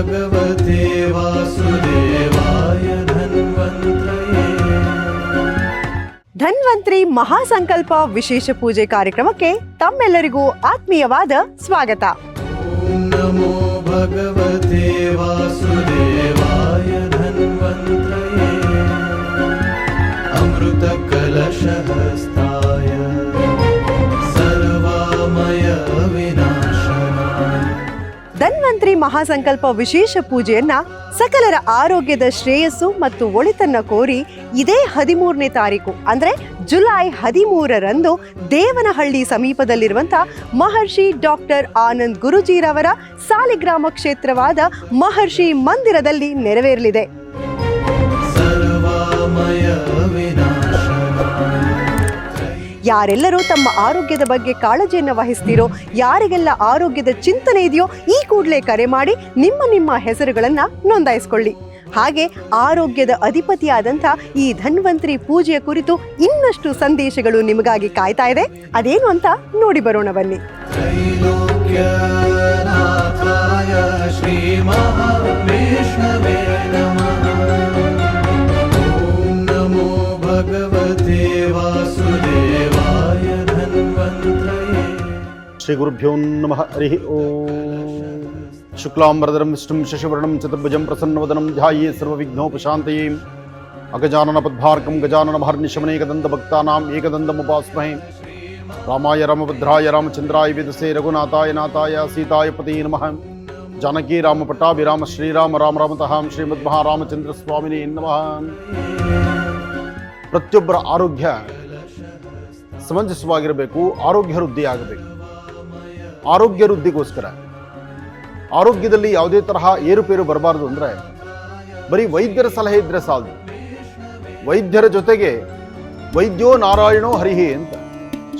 भगवते वासुदेवाय धन्वन्त्रये ಧನ್ವಂತ್ರಿ ಮಹಾಸಂಕಲ್ಪ ವಿಶೇಷ ಪೂಜೆ ಕಾರ್ಯಕ್ರಮಕ್ಕೆ ತಮ್ಮೆಲ್ಲರಿಗೂ ಆತ್ಮೀಯವಾದ ಸ್ವಾಗತ ॐ नमो भगवते वासुदेवाय धन्वन्त्रये अमृतकलशहस्ताय ಧನ್ವಂತ್ರಿ ಮಹಾಸಂಕಲ್ಪ ವಿಶೇಷ ಪೂಜೆಯನ್ನ ಸಕಲರ ಆರೋಗ್ಯದ ಶ್ರೇಯಸ್ಸು ಮತ್ತು ಒಳಿತನ್ನ ಕೋರಿ ಇದೇ ಹದಿಮೂರನೇ ತಾರೀಕು, ಅಂದ್ರೆ ಜುಲೈ ಹದಿಮೂರರಂದು ದೇವನಹಳ್ಳಿ ಸಮೀಪದಲ್ಲಿರುವಂಥ ಮಹರ್ಷಿ ಡಾಕ್ಟರ್ ಆನಂದ್ ಗುರುಜಿರವರ ಸಾಲಿಗ್ರಾಮ ಕ್ಷೇತ್ರವಾದ ಮಹರ್ಷಿ ಮಂದಿರದಲ್ಲಿ ನೆರವೇರಲಿದೆ. ಯಾರೆಲ್ಲರೂ ತಮ್ಮ ಆರೋಗ್ಯದ ಬಗ್ಗೆ ಕಾಳಜಿಯನ್ನು ವಹಿಸ್ತೀರೋ, ಯಾರಿಗೆಲ್ಲ ಆರೋಗ್ಯದ ಚಿಂತನೆ ಇದೆಯೋ ಈ ಕೂಡಲೇ ಕರೆ ಮಾಡಿ ನಿಮ್ಮ ನಿಮ್ಮ ಹೆಸರುಗಳನ್ನು ನೋಂದಾಯಿಸಿಕೊಳ್ಳಿ. ಹಾಗೆ ಆರೋಗ್ಯದ ಅಧಿಪತಿಯಾದಂಥ ಈ ಧನ್ವಂತ್ರಿ ಪೂಜೆಯ ಕುರಿತು ಇನ್ನಷ್ಟು ಸಂದೇಶಗಳು ನಿಮಗಾಗಿ ಕಾಯ್ತಾ ಇದೆ. ಅದೇನು ಅಂತ ನೋಡಿ ಬರೋಣ ಬನ್ನಿ. ಶ್ರೀ ಶ್ರೀಗುರುಭ್ಯೋ ನಮಃ ಹರಿ ಓಂ ಶುಕ್ಲಾಂಬರಧರಂ ವಿಷ್ಣುಂ ಶಶಿವರ್ಣಂ ಚತುರ್ಭುಜಂ ಪ್ರಸನ್ನವದನಂ ಧ್ಯಾಯೇ ಸರ್ವವಿಘ್ನೋಪಶಾಂತಯೇ ಅಗಜಾನನ ಪದ್ಮಾರ್ಕಂ ಗಜಾನನ ಮಹರ್ನಿಶಮನೇಕದಂತ ಭಕ್ತಾನಾಂ ಏಕದಂತಮುಪಾಸ್ಮಹೇ ರಾಮಾಯ ರಾಮಭದ್ರಾಯ ರಾಮಚಂದ್ರಾಯ ವಿದಸೆ ರಘುನಾಥಾಯ ನಾಥಾಯ ಸೀತಾಯ ಪತಿ ನಮಃ ಜಾನಕಿ ರಾಮ ಪಟ್ಟಾಭಿರಾಮ ಶ್ರೀರಾಮ ರಾಮ ರಾಮತಃ ಶ್ರೀಮದ್ ಮಹಾರಾಮಚಂದ್ರ ಸ್ವಾಮಿನೇ ನಮಃ ಪ್ರತಿಯೊಬ್ಬರ ಆರೋಗ್ಯ ಸಮಂಜಸವಾಗಿರಬೇಕು ಆರೋಗ್ಯ ವೃದ್ಧಿಯಾಗಬೇಕು ಆರೋಗ್ಯ ವೃದ್ಧಿಗೋಸ್ಕರ. ಆರೋಗ್ಯದಲ್ಲಿ ಯಾವುದೇ ತರಹ ಏರುಪೇರು ಬರಬಾರದು ಅಂದರೆ ಬರೀ ವೈದ್ಯರ ಸಲಹೆ ಇದ್ರೆ ಸಾಲದು ವೈದ್ಯರ ಜೊತೆಗೆ ವೈದ್ಯೋ ನಾರಾಯಣೋ ಹರಿಹಿ ಅಂತ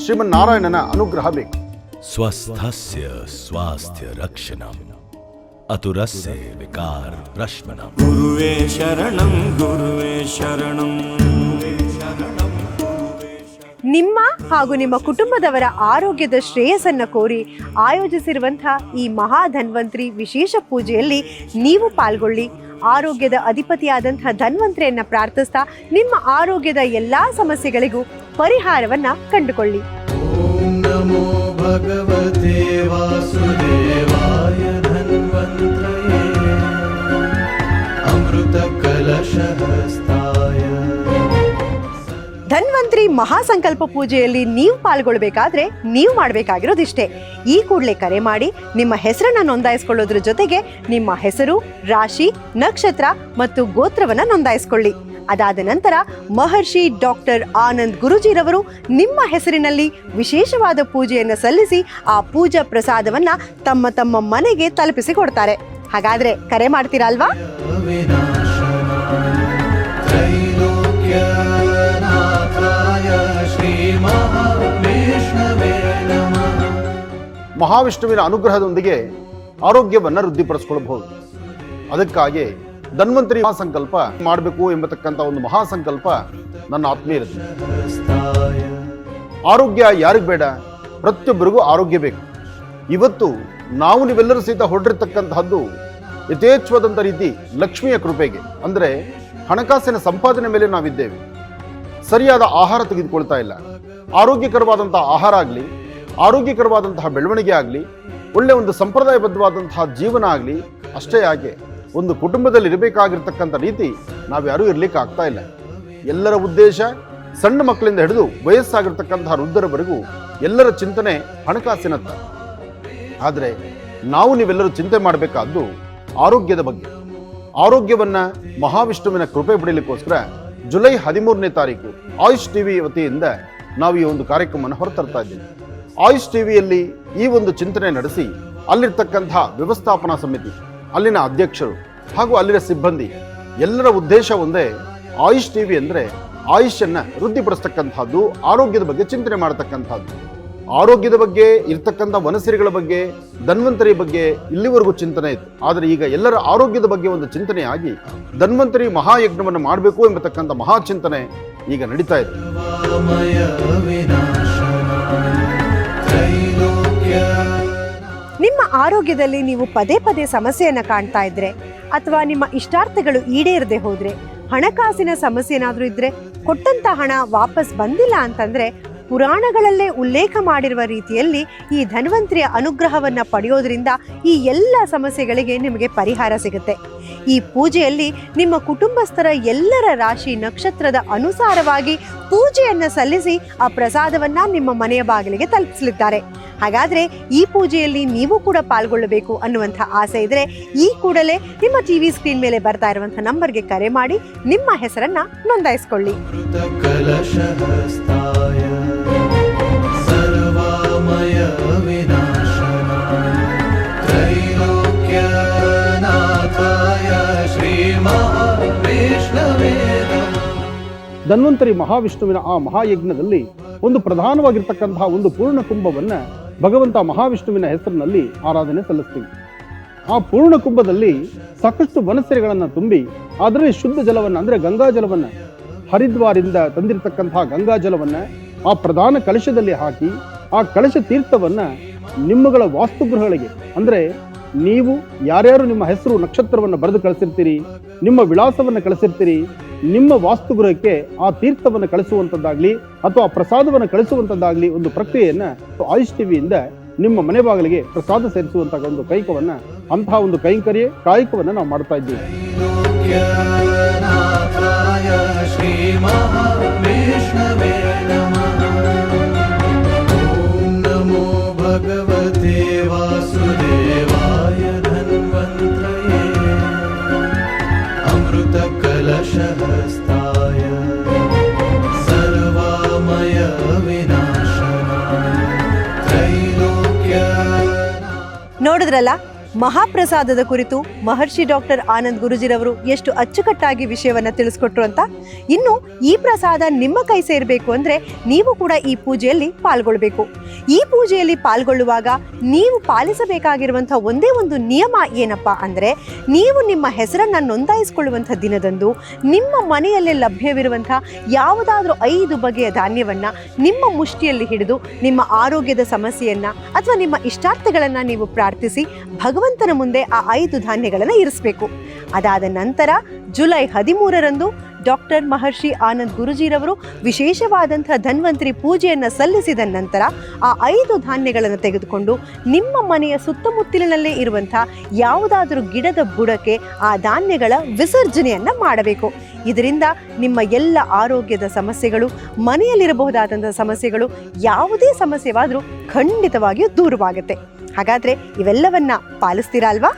ಶ್ರೀಮನ್ ನಾರಾಯಣನ ಅನುಗ್ರಹ ಬೇಕು. ಸ್ವಸ್ಥಸ್ಯ ಸ್ವಾಸ್ಥ್ಯ ರಕ್ಷಣ. ಅತುರಸ್ಯ ವಿಕಾರ ಪ್ರಶ್ಮನ ಗುರುವೇ ಶರಣಂ ಗುರುವೇ ಶರಣಂ. ನಿಮ್ಮ ಹಾಗೂ ನಿಮ್ಮ ಕುಟುಂಬದವರ ಆರೋಗ್ಯದ ಶ್ರೇಯಸ್ಸನ್ನು ಕೋರಿ ಆಯೋಜಿಸಿರುವಂತಹ ಈ ಮಹಾ ಧನ್ವಂತ್ರಿ ವಿಶೇಷ ಪೂಜೆಯಲ್ಲಿ ನೀವು ಪಾಲ್ಗೊಳ್ಳಿ. ಆರೋಗ್ಯದ ಅಧಿಪತಿಯಾದಂತಹ ಧನ್ವಂತ್ರಿಯನ್ನು ಪ್ರಾರ್ಥಿಸ್ತಾ ನಿಮ್ಮ ಆರೋಗ್ಯದ ಎಲ್ಲ ಸಮಸ್ಯೆಗಳಿಗೂ ಪರಿಹಾರವನ್ನು ಕಂಡುಕೊಳ್ಳಿ. ನಮೋ ಭಗವತೆ ವಾಸುದೇವಾ. ಧನ್ವಂತ್ರಿ ಮಹಾಸಂಕಲ್ಪ ಪೂಜೆಯಲ್ಲಿ ನೀವು ಪಾಲ್ಗೊಳ್ಬೇಕಾದ್ರೆ ನೀವು ಮಾಡಬೇಕಾಗಿರೋದಿಷ್ಟೇ. ಈ ಕೂಡಲೇ ಕರೆ ಮಾಡಿ ನಿಮ್ಮ ಹೆಸರನ್ನ ನೋಂದಾಯಿಸ್ಕೊಳ್ಳೋದ್ರ ಜೊತೆಗೆ ನಿಮ್ಮ ಹೆಸರು, ರಾಶಿ, ನಕ್ಷತ್ರ ಮತ್ತು ಗೋತ್ರವನ್ನ ನೋಂದಾಯಿಸ್ಕೊಳ್ಳಿ. ಅದಾದ ನಂತರ ಮಹರ್ಷಿ ಡಾಕ್ಟರ್ ಆನಂದ್ ಗುರುಜಿರವರು ನಿಮ್ಮ ಹೆಸರಿನಲ್ಲಿ ವಿಶೇಷವಾದ ಪೂಜೆಯನ್ನು ಸಲ್ಲಿಸಿ ಆ ಪೂಜಾ ಪ್ರಸಾದವನ್ನ ತಮ್ಮ ತಮ್ಮ ಮನೆಗೆ ತಲುಪಿಸಿ ಕೊಡ್ತಾರೆ. ಹಾಗಾದ್ರೆ ಕರೆ ಮಾಡ್ತೀರಾ ಅಲ್ವಾ ಮಹಾವಿಷ್ಣುವಿನ ಅನುಗ್ರಹದೊಂದಿಗೆ ಆರೋಗ್ಯವನ್ನು ವೃದ್ಧಿಪಡಿಸ್ಕೊಳ್ಬಹುದು ಅದಕ್ಕಾಗಿ ಧನ್ವಂತರಿ ಮಹಾಸಂಕಲ್ಪ ಮಾಡಬೇಕು ಎಂಬತಕ್ಕಂಥ ಒಂದು ಮಹಾಸಂಕಲ್ಪ ನನ್ನ ಆತ್ಮೀಯರದ್ದು ಆರೋಗ್ಯ ಯಾರಿಗೆ ಬೇಡ, ಪ್ರತಿಯೊಬ್ಬರಿಗೂ ಆರೋಗ್ಯ ಬೇಕು. ಇವತ್ತು ನಾವು ನೀವೆಲ್ಲರೂ ಸಹಿತ ಹೊರಡಿರ್ತಕ್ಕಂತಹದ್ದು ಯಥೇಚ್ಛವಾದಂಥ ರೀತಿ ಲಕ್ಷ್ಮಿಯ ಕೃಪೆಗೆ. ಅಂದ್ರೆ ಹಣಕಾಸಿನ ಸಂಪಾದನೆ ಮೇಲೆ ನಾವಿದ್ದೇವೆ. ಸರಿಯಾದ ಆಹಾರ ತೆಗೆದುಕೊಳ್ತಾ ಇಲ್ಲ. ಆರೋಗ್ಯಕರವಾದಂತಹ ಆಹಾರ ಆಗಲಿ, ಆರೋಗ್ಯಕರವಾದಂತಹ ಬೆಳವಣಿಗೆ ಆಗಲಿ, ಒಳ್ಳೆ ಒಂದು ಸಂಪ್ರದಾಯಬದ್ಧವಾದಂತಹ ಜೀವನ ಆಗಲಿ, ಅಷ್ಟೇ ಯಾಕೆ ಒಂದು ಕುಟುಂಬದಲ್ಲಿ ಇರಬೇಕಾಗಿರ್ತಕ್ಕಂಥ ರೀತಿ ನಾವ್ಯಾರೂ ಇರಲಿಕ್ಕೆ ಆಗ್ತಾ ಇಲ್ಲ. ಎಲ್ಲರ ಉದ್ದೇಶ ಸಣ್ಣ ಮಕ್ಕಳಿಂದ ಹಿಡಿದು ವಯಸ್ಸಾಗಿರ್ತಕ್ಕಂತಹ ವೃದ್ಧರವರೆಗೂ ಎಲ್ಲರ ಚಿಂತನೆ ಹಣಕಾಸಿನತ್ತ. ಆದರೆ ನಾವು ನೀವೆಲ್ಲರೂ ಚಿಂತೆ ಮಾಡಬೇಕಾದ್ದು ಆರೋಗ್ಯದ ಬಗ್ಗೆ. ಆರೋಗ್ಯವನ್ನ ಮಹಾವಿಷ್ಣುವಿನ ಕೃಪೆ ಪಡೆಯಲಿಕ್ಕೋಸ್ಕರ ಜುಲೈ ಹದಿಮೂರನೇ ತಾರೀಕು ಆಯುಷ್ ಟಿವಿ ವತಿಯಿಂದ ನಾವು ಈ ಒಂದು ಕಾರ್ಯಕ್ರಮವನ್ನು ಹೊರತರ್ತಾ ಇದ್ದೀವಿ. ಆಯುಷ್ ಟಿವಿಯಲ್ಲಿ ಈ ಒಂದು ಚಿಂತನೆ ನಡೆಸಿ ಅಲ್ಲಿರ್ತಕ್ಕಂಥ ವ್ಯವಸ್ಥಾಪನಾ ಸಮಿತಿ, ಅಲ್ಲಿನ ಅಧ್ಯಕ್ಷರು ಹಾಗೂ ಅಲ್ಲಿನ ಸಿಬ್ಬಂದಿ ಎಲ್ಲರ ಉದ್ದೇಶ ಒಂದೇ ಆಯುಷ್ ಟಿವಿ ಅಂದರೆ ಆಯುಷನ್ನು ವೃದ್ಧಿಪಡಿಸ್ತಕ್ಕಂಥದ್ದು, ಆರೋಗ್ಯದ ಬಗ್ಗೆ ಚಿಂತನೆ ಮಾಡತಕ್ಕಂಥದ್ದು. ಆರೋಗ್ಯದ ಬಗ್ಗೆ, ಇರ್ತಕ್ಕಂಥ ವನಸಿರಿಗಳ ಬಗ್ಗೆ, ಧನ್ವಂತರಿ ಬಗ್ಗೆ ಇಲ್ಲಿವರೆಗೂ ಚಿಂತನೆ ಇತ್ತು. ಆದರೆ ಈಗ ಎಲ್ಲರ ಆರೋಗ್ಯದ ಬಗ್ಗೆ ಒಂದು ಚಿಂತನೆಯಾಗಿ ಧನ್ವಂತರಿ ಮಹಾಯಜ್ಞವನ್ನು ಮಾಡಬೇಕು ಎಂಬತಕ್ಕಂಥ ಮಹಾಚಿಂತನೆ ಈಗ ನಡೀತಾ ಇದೆ. ನಿಮ್ಮ ಆರೋಗ್ಯದಲ್ಲಿ ನೀವು ಪದೇ ಪದೇ ಸಮಸ್ಯೆಯನ್ನು ಕಾಣ್ತಾ ಇದ್ರೆ, ಅಥವಾ ನಿಮ್ಮ ಇಷ್ಟಾರ್ಥಗಳು ಈಡೇರದೆ ಹೋದ್ರೆ, ಹಣಕಾಸಿನ ಸಮಸ್ಯೆ ಏನಾದರೂ ಇದ್ರೆ, ಕೊಟ್ಟಂತ ಹಣ ವಾಪಸ್ ಬಂದಿಲ್ಲ ಅಂತಂದ್ರೆ ಪುರಾಣಗಳಲ್ಲೇ ಉಲ್ಲೇಖ ಮಾಡಿರುವ ರೀತಿಯಲ್ಲಿ ಈ ಧನ್ವಂತರಿಯ ಅನುಗ್ರಹವನ್ನು ಪಡೆಯೋದ್ರಿಂದ ಈ ಎಲ್ಲ ಸಮಸ್ಯೆಗಳಿಗೆ ನಿಮಗೆ ಪರಿಹಾರ ಸಿಗುತ್ತೆ. ಈ ಪೂಜೆಯಲ್ಲಿ ನಿಮ್ಮ ಕುಟುಂಬಸ್ಥರ ಎಲ್ಲರ ರಾಶಿ ನಕ್ಷತ್ರದ ಅನುಸಾರವಾಗಿ ಪೂಜೆಯನ್ನು ಸಲ್ಲಿಸಿ ಆ ಪ್ರಸಾದವನ್ನು ನಿಮ್ಮ ಮನೆಯ ಬಾಗಿಲಿಗೆ ತಲುಪಿಸಲಿದ್ದಾರೆ. ಹಾಗಾದರೆ ಈ ಪೂಜೆಯಲ್ಲಿ ನೀವು ಕೂಡ ಪಾಲ್ಗೊಳ್ಳಬೇಕು ಅನ್ನುವಂಥ ಆಸೆ ಇದ್ದರೆ ಈ ಕೂಡಲೇ ನಿಮ್ಮ ಟಿ ವಿ ಸ್ಕ್ರೀನ್ ಮೇಲೆ ಬರ್ತಾ ಇರುವಂಥ ನಂಬರ್ಗೆ ಕರೆ ಮಾಡಿ ನಿಮ್ಮ ಹೆಸರನ್ನು ನೋಂದಾಯಿಸಿಕೊಳ್ಳಿ. ಧನ್ವಂತರಿ ಮಹಾವಿಷ್ಣುವಿನ ಆ ಮಹಾಯಜ್ಞದಲ್ಲಿ ಒಂದು ಪ್ರಧಾನವಾಗಿರ್ತಕ್ಕಂತಹ ಒಂದು ಪೂರ್ಣ ಕುಂಭವನ್ನ ಭಗವಂತ ಮಹಾವಿಷ್ಣುವಿನ ಹೆಸರಿನಲ್ಲಿ ಆರಾಧನೆ ಸಲ್ಲಿಸ್ತೀವಿ. ಆ ಪೂರ್ಣ ಕುಂಭದಲ್ಲಿ ಸಾಕಷ್ಟು ವನಸೆರೆಗಳನ್ನು ತುಂಬಿ, ಅದರಲ್ಲಿ ಶುದ್ಧ ಜಲವನ್ನ ಅಂದ್ರೆ ಗಂಗಾ ಜಲವನ್ನು ಹರಿದ್ವಾರಿಂದ ತಂದಿರತಕ್ಕಂತಹ ಗಂಗಾ ಜಲವನ್ನು ಆ ಪ್ರಧಾನ ಕಲಶದಲ್ಲಿ ಹಾಕಿ, ಆ ಕಳಶ ತೀರ್ಥವನ್ನ ನಿಮ್ಮಗಳ ವಾಸ್ತುಗೃಹಗಳಿಗೆ, ಅಂದ್ರೆ ನೀವು ಯಾರ್ಯಾರು ನಿಮ್ಮ ಹೆಸರು ನಕ್ಷತ್ರವನ್ನು ಬರೆದು ಕಳಿಸಿರ್ತೀರಿ, ನಿಮ್ಮ ವಿಳಾಸವನ್ನು ಕಳಿಸಿರ್ತೀರಿ ನಿಮ್ಮ ವಾಸ್ತುಗೃಹಕ್ಕೆ ಆ ತೀರ್ಥವನ್ನು ಕಳಿಸುವಂಥದ್ದಾಗಲಿ ಅಥವಾ ಆ ಪ್ರಸಾದವನ್ನು ಕಳಿಸುವಂಥದ್ದಾಗಲಿ ಒಂದು ಪ್ರಕ್ರಿಯೆಯನ್ನು ಆಯುಷ್ ಟಿವಿಯಿಂದ ನಿಮ್ಮ ಮನೆ ಬಾಗಿಲಿಗೆ ಪ್ರಸಾದ ಸೇರಿಸುವಂತಹ ಒಂದು ಕೈಕವನ್ನು ಅಂತಹ ಒಂದು ಕೈಂಕರ್ಯ, ಕಾಯಕವನ್ನು ನಾವು ಮಾಡ್ತಾ ಇದ್ದೀವಿ. ನೋಡಿದ್ರಲ್ಲ ಮಹಾಪ್ರಸಾದದ ಕುರಿತು ಮಹರ್ಷಿ ಡಾಕ್ಟರ್ ಆನಂದ್ ಗುರುಜಿರವರು ಎಷ್ಟು ಅಚ್ಚುಕಟ್ಟಾಗಿ ವಿಷಯವನ್ನ ತಿಳಿಸ್ಕೊಟ್ರು ಅಂತ ಇನ್ನು ಈ ಪ್ರಸಾದ ನಿಮ್ಮ ಕೈ ಸೇರಬೇಕು ಅಂದ್ರೆ ನೀವು ಕೂಡ ಈ ಪೂಜೆಯಲ್ಲಿ ಪಾಲ್ಗೊಳ್ಬೇಕು. ಈ ಪೂಜೆಯಲ್ಲಿ ಪಾಲ್ಗೊಳ್ಳುವಾಗ ನೀವು ಪಾಲಿಸಬೇಕಾಗಿರುವಂಥ ಒಂದೇ ಒಂದು ನಿಯಮ ಏನಪ್ಪ ಅಂದ್ರೆ ನೀವು ನಿಮ್ಮ ಹೆಸರನ್ನ ನೋಂದಾಯಿಸಿಕೊಳ್ಳುವಂಥ ದಿನದಂದು ನಿಮ್ಮ ಮನೆಯಲ್ಲೇ ಲಭ್ಯವಿರುವಂಥ ಯಾವುದಾದ್ರೂ ಐದು ಬಗೆಯ ಧಾನ್ಯವನ್ನ ನಿಮ್ಮ ಮುಷ್ಟಿಯಲ್ಲಿ ಹಿಡಿದು ನಿಮ್ಮ ಆರೋಗ್ಯದ ಸಮಸ್ಯೆಯನ್ನ ಅಥವಾ ನಿಮ್ಮ ಇಷ್ಟಾರ್ಥಗಳನ್ನ ನೀವು ಪ್ರಾರ್ಥಿಸಿ ಭಗವಂತನ ಮುಂದೆ ಆ ಐದು ಧಾನ್ಯಗಳನ್ನು ಇರಿಸಬೇಕು. ಅದಾದ ನಂತರ ಜುಲೈ ಹದಿಮೂರರಂದು ಡಾಕ್ಟರ್ ಮಹರ್ಷಿ ಆನಂದ್ ಗುರುಜಿರವರು ವಿಶೇಷವಾದಂಥ ಧನ್ವಂತರಿ ಪೂಜೆಯನ್ನು ಸಲ್ಲಿಸಿದ ನಂತರ ಆ ಐದು ಧಾನ್ಯಗಳನ್ನು ತೆಗೆದುಕೊಂಡು ನಿಮ್ಮ ಮನೆಯ ಸುತ್ತಮುತ್ತಲಿನಲ್ಲೇ ಇರುವಂಥ ಯಾವುದಾದರೂ ಗಿಡದ ಬುಡಕ್ಕೆ ಆ ಧಾನ್ಯಗಳ ವಿಸರ್ಜನೆಯನ್ನು ಮಾಡಬೇಕು. ಇದರಿಂದ ನಿಮ್ಮ ಎಲ್ಲ ಆರೋಗ್ಯದ ಸಮಸ್ಯೆಗಳು ಮನೆಯಲ್ಲಿರಬಹುದಾದಂಥ ಸಮಸ್ಯೆಗಳು ಯಾವುದೇ ಸಮಸ್ಯೆವಾದರೂ ಖಂಡಿತವಾಗಿಯೂ ದೂರವಾಗುತ್ತೆ. ಹಾಗಾದ್ರೆ ಇವೆಲ್ಲವನ್ನ ಪಾಲಿಸ್ತೀರಾ ಅಲ್ವಾ?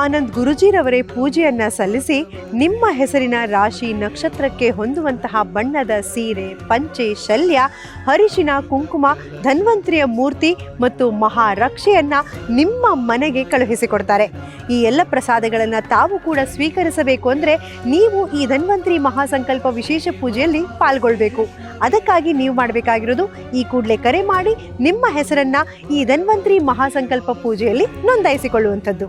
ಆನಂದ್ ಗುರುಜಿರವರೇ ಪೂಜೆಯನ್ನ ಸಲ್ಲಿಸಿ ನಿಮ್ಮ ಹೆಸರಿನ ರಾಶಿ ನಕ್ಷತ್ರಕ್ಕೆ ಹೊಂದುವಂತಹ ಬಣ್ಣದ ಸೀರೆ, ಪಂಚೆ, ಶಲ್ಯ ಹರಿಶಿನ ಕುಂಕುಮ, ಧನ್ವಂತರಿಯ ಮೂರ್ತಿ ಮತ್ತು ಮಹಾರಕ್ಷೆಯನ್ನ ನಿಮ್ಮ ಮನೆಗೆ ಕಳುಹಿಸಿಕೊಡ್ತಾರೆ. ಈ ಎಲ್ಲ ಪ್ರಸಾದಗಳನ್ನು ತಾವು ಕೂಡ ಸ್ವೀಕರಿಸಬೇಕು ಅಂದರೆ ನೀವು ಈ ಧನ್ವಂತರಿ ಮಹಾಸಂಕಲ್ಪ ವಿಶೇಷ ಪೂಜೆಯಲ್ಲಿ ಪಾಲ್ಗೊಳ್ಬೇಕು. ಅದಕ್ಕಾಗಿ ನೀವು ಮಾಡಬೇಕಾಗಿರೋದು ಈ ಕೂಡಲೇ ಕರೆ ಮಾಡಿ ನಿಮ್ಮ ಹೆಸರನ್ನ ಈ ಧನ್ವಂತರಿ ಮಹಾಸಂಕಲ್ಪ ಪೂಜೆಯಲ್ಲಿ ನೋಂದಾಯಿಸಿಕೊಳ್ಳುವಂಥದ್ದು.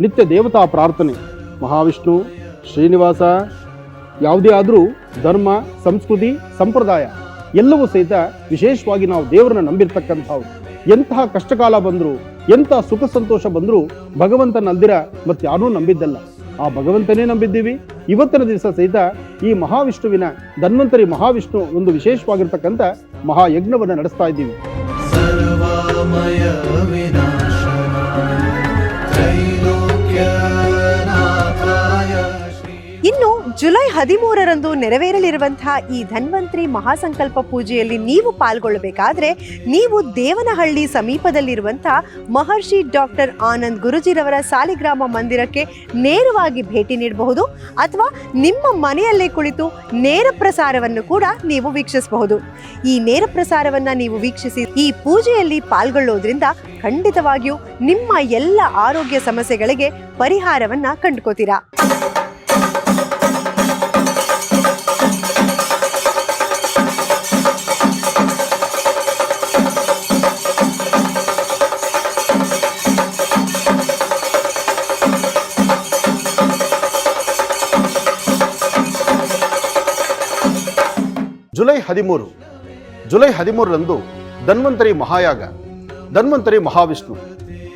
ನಿತ್ಯ ದೇವತಾ ಪ್ರಾರ್ಥನೆ. ಮಹಾವಿಷ್ಣು, ಶ್ರೀನಿವಾಸ, ಯಾವುದೇ ಆದರೂ ಧರ್ಮ, ಸಂಸ್ಕೃತಿ, ಸಂಪ್ರದಾಯ ಎಲ್ಲವೂ ಸಹಿತ ವಿಶೇಷವಾಗಿ ನಾವು ದೇವರನ್ನ ನಂಬಿರ್ತಕ್ಕಂಥವ್ರು ಎಂತಹ ಕಷ್ಟಕಾಲ ಬಂದರೂ, ಎಂಥ ಸುಖ ಸಂತೋಷ ಬಂದರೂ ಭಗವಂತನಲ್ದಿರ ಮತ್ತೆ ಯಾರೂ ನಂಬಿದ್ದಲ್ಲ. ಆ ಭಗವಂತನೇ ನಂಬಿದ್ದೀವಿ. ಇವತ್ತಿನ ದಿವಸ ಸಹಿತ ಈ ಮಹಾವಿಷ್ಣುವಿನ ಧನ್ವಂತರಿ ಮಹಾವಿಷ್ಣು ಒಂದು ವಿಶೇಷವಾಗಿರ್ತಕ್ಕಂಥ ಮಹಾಯಜ್ಞವನ್ನು ನಡೆಸ್ತಾ ಇದ್ದೀವಿ. ಇನ್ನು ಜುಲೈ ಹದಿಮೂರರಂದು ನೆರವೇರಲಿರುವಂತಹ ಈ ಧನ್ವಂತ್ರಿ ಮಹಾಸಂಕಲ್ಪ ಪೂಜೆಯಲ್ಲಿ ನೀವು ಪಾಲ್ಗೊಳ್ಳಬೇಕಾದ್ರೆ ನೀವು ದೇವನಹಳ್ಳಿ ಸಮೀಪದಲ್ಲಿರುವಂತಹ ಮಹರ್ಷಿ ಡಾಕ್ಟರ್ ಆನಂದ್ ಗುರುಜಿರವರ ಸಾಲಿಗ್ರಾಮ ಮಂದಿರಕ್ಕೆ ನೇರವಾಗಿ ಭೇಟಿ ನೀಡಬಹುದು ಅಥವಾ ನಿಮ್ಮ ಮನೆಯಲ್ಲೇ ಕುಳಿತು ನೇರ ಪ್ರಸಾರವನ್ನು ಕೂಡ ನೀವು ವೀಕ್ಷಿಸಬಹುದು. ಈ ನೇರ ಪ್ರಸಾರವನ್ನು ನೀವು ವೀಕ್ಷಿಸಿ ಈ ಪೂಜೆಯಲ್ಲಿ ಪಾಲ್ಗೊಳ್ಳೋದ್ರಿಂದ ಖಂಡಿತವಾಗಿಯೂ ನಿಮ್ಮ ಎಲ್ಲ ಆರೋಗ್ಯ ಸಮಸ್ಯೆಗಳಿಗೆ ಪರಿಹಾರವನ್ನ ಕಂಡುಕೋತೀರಾ. ಜುಲೈ ಹದಿಮೂರು, ಜುಲೈ ಹದಿಮೂರರಂದು ಧನ್ವಂತರಿ ಮಹಾಯಾಗ, ಧನ್ವಂತರಿ ಮಹಾವಿಷ್ಣು.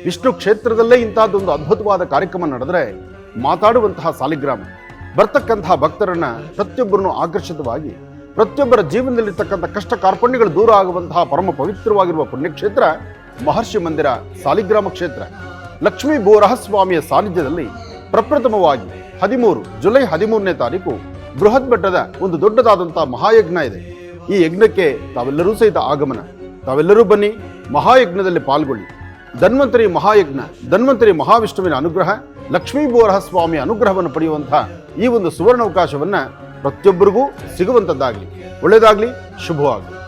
ವಿಷ್ಣು ಕ್ಷೇತ್ರದಲ್ಲೇ ಇಂತಹದ್ದೊಂದು ಅದ್ಭುತವಾದ ಕಾರ್ಯಕ್ರಮ ನಡೆದರೆ ಮಾತಾಡುವಂತಹ ಸಾಲಿಗ್ರಾಮ, ಬರ್ತಕ್ಕಂತಹ ಭಕ್ತರನ್ನ ಪ್ರತಿಯೊಬ್ಬರನ್ನು ಆಕರ್ಷಿತವಾಗಿ, ಪ್ರತಿಯೊಬ್ಬರ ಜೀವನದಲ್ಲಿರ್ತಕ್ಕಂಥ ಕಷ್ಟ ಕಾರ್ಪಣ್ಯಗಳು ದೂರ ಆಗುವಂತಹ ಪರಮ ಪವಿತ್ರವಾಗಿರುವ ಪುಣ್ಯಕ್ಷೇತ್ರ ಮಹರ್ಷಿ ಮಂದಿರ ಸಾಲಿಗ್ರಾಮ ಕ್ಷೇತ್ರ. ಲಕ್ಷ್ಮೀ ಬೋರಹಸ್ವಾಮಿಯ ಸಾನ್ನಿಧ್ಯದಲ್ಲಿ ಪ್ರಪ್ರಥಮವಾಗಿ ಹದಿಮೂರು, ಜುಲೈ ಹದಿಮೂರನೇ ತಾರೀಕು ಬೃಹತ್ ಬೆಟ್ಟದ ಒಂದು ದೊಡ್ಡದಾದಂಥ ಮಹಾಯಜ್ಞ ಇದೆ. ಈ ಯಜ್ಞಕ್ಕೆ ತಾವೆಲ್ಲರೂ ಸಹಿತ ಆಗಮನ. ತಾವೆಲ್ಲರೂ ಬನ್ನಿ, ಮಹಾಯಜ್ಞದಲ್ಲಿ ಪಾಲ್ಗೊಳ್ಳಿ. ಧನ್ವಂತರಿ ಮಹಾಯಜ್ಞ, ಧನ್ವಂತರಿ ಮಹಾವಿಷ್ಣುವಿನ ಅನುಗ್ರಹ, ಲಕ್ಷ್ಮೀ ಬೋರಹ ಸ್ವಾಮಿಯ ಅನುಗ್ರಹವನ್ನು ಪಡೆಯುವಂತಹ ಈ ಒಂದು ಸುವರ್ಣಾವಕಾಶವನ್ನ ಪ್ರತಿಯೊಬ್ಬರಿಗೂ ಸಿಗುವಂತದ್ದಾಗಲಿ ಒಳ್ಳೆಯದಾಗಲಿ, ಶುಭವಾಗಲಿ.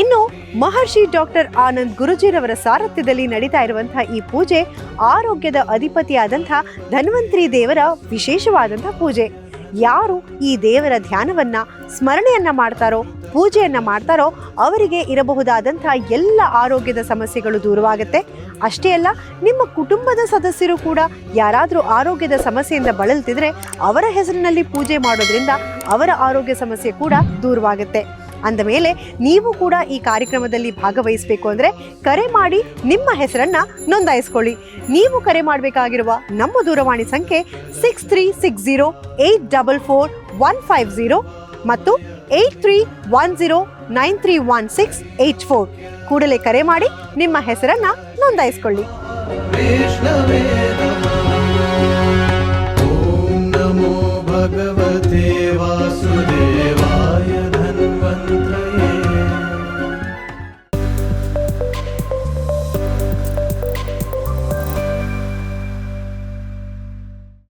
ಇನ್ನು ಮಹರ್ಷಿ ಡಾಕ್ಟರ್ ಆನಂದ್ ಗುರುಜಿರವರ ಸಾರಥ್ಯದಲ್ಲಿ ನಡೀತಾ ಇರುವಂತಹ ಈ ಪೂಜೆ ಆರೋಗ್ಯದ ಅಧಿಪತಿಯಾದಂತಹ ಧನ್ವಂತರಿ ದೇವರ ವಿಶೇಷವಾದಂತಹ ಪೂಜೆ. ಯಾರು ಈ ದೇವರ ಧ್ಯಾನವನ್ನ, ಸ್ಮರಣೆಯನ್ನ ಮಾಡ್ತಾರೋ, ಪೂಜೆಯನ್ನ ಮಾಡ್ತಾರೋ ಅವರಿಗೆ ಇರಬಹುದಾದಂತಹ ಎಲ್ಲ ಆರೋಗ್ಯದ ಸಮಸ್ಯೆಗಳು ದೂರವಾಗುತ್ತೆ. ಅಷ್ಟೇ ಅಲ್ಲ, ನಿಮ್ಮ ಕುಟುಂಬದ ಸದಸ್ಯರು ಕೂಡ ಯಾರಾದರೂ ಆರೋಗ್ಯದ ಸಮಸ್ಯೆಯಿಂದ ಬಳಲ್ತಿದ್ರೆ ಅವರ ಹೆಸರಿನಲ್ಲಿ ಪೂಜೆ ಮಾಡೋದ್ರಿಂದ ಅವರ ಆರೋಗ್ಯ ಸಮಸ್ಯೆ ಕೂಡ ದೂರವಾಗುತ್ತೆ. ಅಂದ ಮೇಲೆ ನೀವು ಕೂಡ ಈ ಕಾರ್ಯಕ್ರಮದಲ್ಲಿ ಭಾಗವಹಿಸಬೇಕು ಅಂದರೆ ಕರೆ ಮಾಡಿ ನಿಮ್ಮ ಹೆಸರನ್ನು ನೋಂದಾಯಿಸ್ಕೊಳ್ಳಿ. ನೀವು ಕರೆ ಮಾಡಬೇಕಾಗಿರುವ ನಮ್ಮ ದೂರವಾಣಿ ಸಂಖ್ಯೆ six three six zero eight double four one five zero ಮತ್ತು eight three one zero nine three one six eight four ಕೂಡಲೇ ಕರೆ ಮಾಡಿ ನಿಮ್ಮ ಹೆಸರನ್ನು ನೋಂದಾಯಿಸ್ಕೊಳ್ಳಿ. ಭಗವತೇ